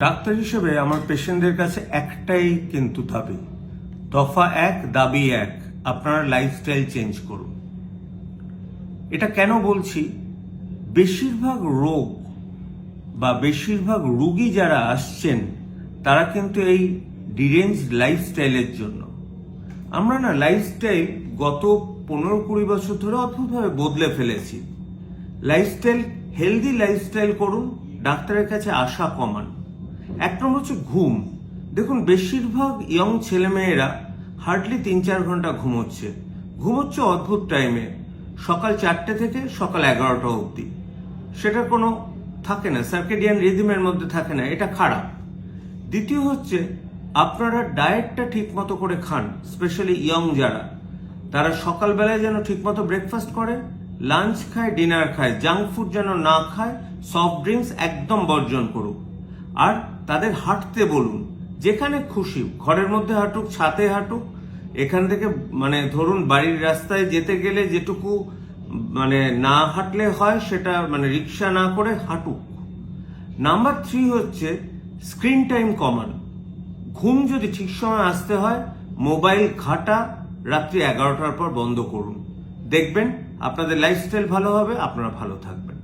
Doctor হিসেবে আমার পেশেন্টদের কাছে একটাই কিন্তু দাবি। দফা এক, দাবি এক। আপনারা লাইফস্টাইল চেঞ্জ করুন। এটা কেন বলছি? বেশিরভাগ রোগ বা বেশিরভাগ রুগী যারা আসছেন, তারা কিন্তু এই ডিরেঞ্জ লাইফস্টাইলের জন্য। আমরা না লাইফস্টাইল গত পনেরো কুড়ি বছর ধরে অদ্ভুতভাবে বদলে ফেলেছি। লাইফস্টাইল হেলদি লাইফস্টাইল করুন, ডাক্তারের কাছে আশা কমান। এক নম্বর হচ্ছে ঘুম। দেখুন, বেশিরভাগ ইয়ং ছেলেমেয়েরা হার্ডলি তিন চার ঘণ্টা ঘুমোচ্ছে। ঘুমোচ্ছে অদ্ভুত টাইমে সকাল চারটে থেকে সকাল এগারোটা অবধি। সেটা কোনো থাকে না সার্কেডিয়ান রিদিমের মধ্যে থাকে না, এটা খারাপ। দ্বিতীয় হচ্ছে, আপনারা ডায়েটটা ঠিক মতো করে খান স্পেশালি ইয়ং যারা। তারা সকালবেলায় যেন ঠিকমতো ব্রেকফাস্ট করে লাঞ্চ খায় ডিনার খায় জাঙ্ক ফুড যেন না খায় সফট ড্রিঙ্কস একদম বর্জন করুক। আর তাদের হাঁটতে বলুন। যেখানে খুশি, ঘরের মধ্যে হাঁটুক, ছাদে হাঁটুক, এখান থেকে মানে ধরুন বাড়ির রাস্তায় যেতে গেলে যেটুকু মানে না হাঁটলে হয়, সেটা মানে রিক্সা না করে হাঁটুক। নাম্বার থ্রি হচ্ছে স্ক্রিন টাইম কমান। ঘুম যদি ঠিক সময় আসতে হয়, মোবাইল ঘাটা রাত্রি এগারোটার পর বন্ধ করুন। দেখবেন আপনাদের লাইফস্টাইল ভালো হবে, আপনারা ভালো থাকবেন।